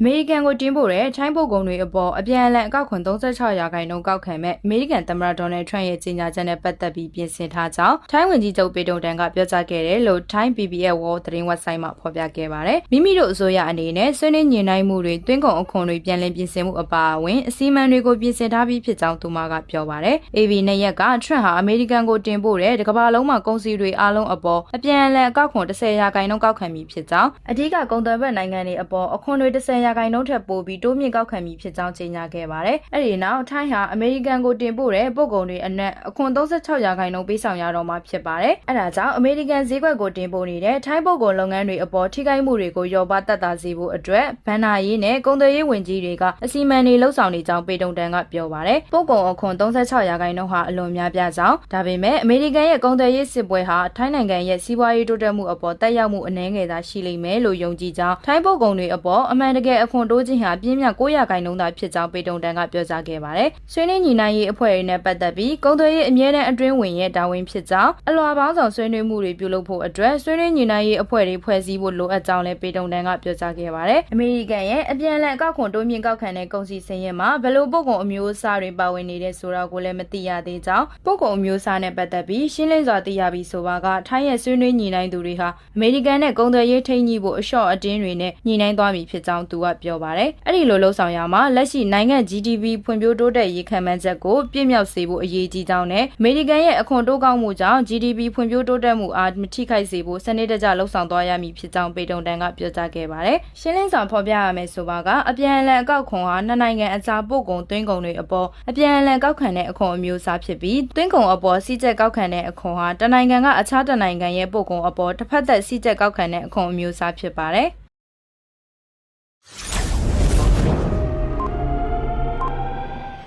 အမေရိကန်ကိုတင်ပို့တဲ့ထိုင်းပို့ကုန်တွေအပေါ်အပြန်အလှန်အကောက်ခွန်36ရာခိုင်နှုန်းကောက်ခံမဲ့အမေရိကန်သမ္မတဒေါ်နယ်ထရန့်ရဲ့ကြေညာချက်နဲ့ပတ်သက်ပြီးပြင်ဆင်ထားကြောင်းထိုင်းဝန်ကြီးချုပ်ပေတုံတန်ကပြောကြားခဲ့တယ်လို့ Thai PBS World သတင်း website မှာဖော်ပြခဲ့ပါတယ်။မိမိတို့အစိုးရအနေနဲ့ဆွေးနွေးညှိနှိုင်းမှုတွေတွင်းကုန်အခွန်တွေပြန်လည်ပြင်ဆင်မှုအပါအဝင်အစည်းအဝေးတွေကိုပြင်ဆင်ထားပြီးဖြစ်ကြောင်းသူမကပြောပါတယ်။ AB နဲ့ရက်ကထရန့်ဟာအမေရိကန်ကိုတင်ပို့တဲ့တကမ္ဘာလုံးမှာကုန်စည်တွေအားလုံးအပေါ်အပြန်အလှန်အကောက်ခွန်10ရာခိုင်နှုန်းကောက်ခံပြီးဖြစ်ကြောင်းအဓိကကုန်သွယ်ဘက်နိုင်ငံတွေအပေါ်အခွန်တွေ10ရာခိုင်နှုန်းထက်ပိုပြီးတိုးမြင့်ကောက်ခံပြီးဖြစ်ကြောင်းကြေညာခဲ့ပါတယ်။အဲဒီနောက်ထိုင်းဟာအမေရိကန်ကိုတင်ပို့တဲ့ပို့ကုန်တွေအနက်အခွန်36ရာခိုင်နှုန်းပေးဆောင်ရတော့မှာဖြစ်ပါတယ်။အဲဒါကြောင့်အမေရိကန်ဈေးကွက်ကိုတင်ပို့နေတဲ့ထိုင်းပို့ကုန်လုပ်ငန်းတွေအပေါ်ထိခိုက်မှုတွေကိုရောပါတက်တာစေဖို့အတွက်ဗန်နာရေးနဲ့ကုန်သွယ်ရေးဝန်ကြီးတွေကအစီအမံတွေလှုပ်ဆောင်နေကြောင်းပေတုံတန်ကပြောပါတယ်။ပို့ကုန်အခွန်36ရာခိုင်နှုန်းဟာအလွန်များပြားကြောင်းဒါပေမဲ့အမေရိကန်ရဲ့ကုန်သွယ်ရေးစစ်ပွဲဟာထိုင်းနိုင်ငံရဲ့စီးပွားရေးတိုးတက်မှုအပေါ်တက်ရောက်မှုအနည်းငယ်သာရှိလိမ့်မယ်လို့ယုံကြည်ကြောင်းထိုင်းပို့ကုန်တွေအပေါ်အမှန်တကယ်အခွန်တိုးခြင်းဟာပြင်းပြ900ရာခိုင်နှုန်းသာဖြစ်ကြောင်းပေတုံတန်ကပြောကြားခဲ့ပါတယ်။ဆွေးနွေးညီနိုင်ရေးအဖွဲ့တွေနဲ့ပတ်သက်ပြီးကုန်သွယ်ရေးအမြဲတမ်းအတွင်းဝင်ရဲ့တာဝန်ဖြစ်ကြောင်းအလွာပေါင်းဆောင်ဆွေးနွေးမှုတွေပြုလုပ်ဖို့အတွက်ဆွေးနွေးညီနိုင်ရေးအဖွဲ့တွေဖွဲ့စည်းဖို့လိုအပ်ကြောင်းလည်းပေတုံတန်ကပြောကြားခဲ့ပါတယ်။အမေရိကန်ရဲ့အပြန်အလှန်အကောက်ခွန်တိုးမြင့်ကောက်ခံတဲ့ကုန်စည်စင်ရင်မှာဘယ်လိုပုံကုန်အမျိုးအစားတွေပါဝင်နေတဲ့ဆိုတာကိုလည်းမသိရသေးကြောင်းပုံကုန်အမျိုးအစားနဲ့ပတ်သက်ပြီးရှင်းလင်းစွာသိရပြီးဆိုပါကထိုင်းရဲ့ဆွေးနွေးညီနိုင်သူတွေဟာအမေရိကန်နဲ့ကုန်သွယ်ရေးထိန်းညှိဖို့အလျှော့အတင်းတွေနဲ့ညှိနှိုင်းသွားပြီဖြစ်ကြောင်းသူကပြောပါတယ်။အဲ့ဒီလိုလှုပ်ဆောင်ရမှာလက်ရှိနိုင်ငံ GDP ဖွံ့ဖြိုးတိုးတက်ရေးခံမှန်းချက်ကိုပြည့်မြောက်စေဖို့အရေးကြီးကြောင်းနဲ့အမေရိကန်ရဲ့အခွန်တိုးကောက်မှုကြောင့် GDP ဖွံ့ဖြိုးတိုးတက်မှုအားမထိခိုက်စေဖို့စနစ်တကျလှုပ်ဆောင်သွားရမည်ဖြစ်ကြောင်းပေတုံတန်ကပြောကြားခဲ့ပါတယ်။ရှင်းလင်းစွာဖော်ပြရမယ်ဆိုပါကအပြန်အလှန်အကောက်ခွန်ဟာနှစ်နိုင်ငံအကြားပို့ကုန်သွင်းကုန်တွေအပေါ်အပြန်အလှန်ကောက်ခံတဲ့အခွန်အမျိုးအစားဖြစ်ပြီးသွင်းကုန်အပေါ်စီးကျက်ကောက်ခံတဲ့အခွန်ဟာတနိုင်ငံကအခြားတနိုင်ငံရဲ့ပို့ကုန်အပေါ်တစ်ဖက်သက်စီးကျက်ကောက်ခံတဲ့အခွန်အမျိုးအစားဖြစ်ပါတယ်။